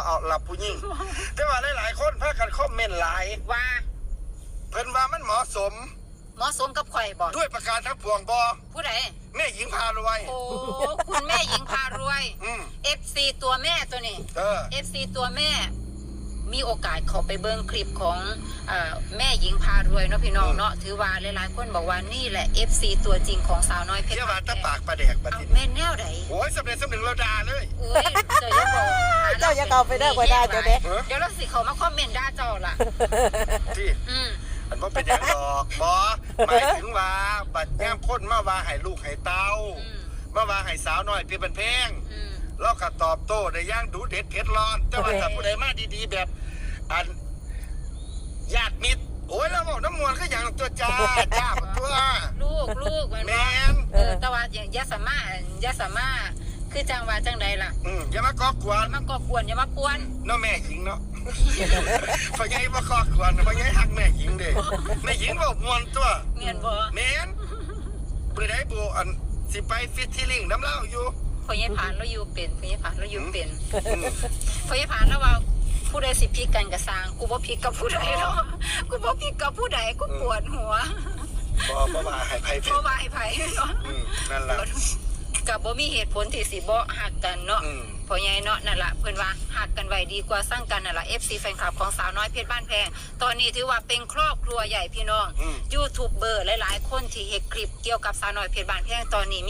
เขาเอาหลับผู้หญิง แต่ว่าหลายๆคนพากันคอมเมนต์หลาย ว่าเพิ่นว่ามันเหมาะสม เหมาะสมกับข่อยบ่ด้วยประการทั้งปวงบอผู้ใดแม่หญิงพารวย โอ้คุณแม่หญิงพารวยอืม FC ตัวแม่ตัวนี้เออ FC ตัวแม่ มีโอกาสเขาไปเบิ่งคลิปของเออแม่หญิงพารวยเนาะพี่น้องอืม เนาะถือว่าหลายๆคนบอกว่านี่แหละ FC ตัวจริงของสาวน้อยเพชรเที่ยวว่าตะปากประแดกบัดเอานี้แม่นแนวใดโอ้ยสำเร็จสำหนึ่งเราด่าเลยเอ้ยเจ้าอย่าบอกหเจ้าอย่าเอาไปเด้อหัวหน้าเจ้าเด้เออเดี๋ยวเราสิเขามาคอมเมนต์ด่าเจ้าล่ะ ที่อืมอันว่าเป็นอย่างดอกบอหมายถึงว่าบัดแง้มพ้นมาว่าให้ลูกให้เต้า อืมมาว่าให้สาวน้อยเพียเป็นเพงอืมเราก็ตอบโต้ได้อย่างดูเด็ดเผ็ดร้อนแต่ว่าถ้าผู้ใดมาดีๆแบบ อันญาติมิตรโอ้ยเราบอกน้ำมวลก็อย่างตัวจ้าจ้าตัว ลูกลูกแม่นแมบ่น เออแต่ว่าอย่างยะสามารถยะสามารถ คือจังว่าจังใดล่ะอืมอย่ามาก่อกวนมาก่อกวนอย่ามาป่วนเน้อแม่หญิงเนาะพ่อใหญ่มาก่อกวนพ่อใหญ่หักแม่หญิงเด้แม่หญิงบอกมวนตัวเมียนบ่แมนผู้ใดบูอันสิไปฟิตที่ลิงน้ำเหล่าอยู่พอยายผ่านแล้วอยู่เป็นพอยายผ่านแล้วอยู่เป็นอืมพอยายผ่านแล้วว่าผู้ใดสิพิกกันกับสร้างกูบ่พิกกับผู้ใดเนาะกูบ่พิกกับผู้ใดกูปวดหัวบอบ่มาให้ไผเพ็บ่ดบายไผเนาะอืมนั่นล่ะ กับบ่มีเหตุผลที่สิบ่หักกันเนาะอืม พ่อใหญ่เนาะนั่นล่ะเพิ่นว่าหักกันไว้ดีกว่าสร้างกันนั่นล่ะ FC แฟนคลับของสาวน้อยเพชรบ้านแพง ตอนนี้ถือว่าเป็นครอบครัวใหญ่พี่น้องอืม ยูทูบเบอร์หลายๆ คนที่เฮ็ดคลิปเกี่ยวกับสาวน้อยเพชรบ้านแพงตอนนี้มี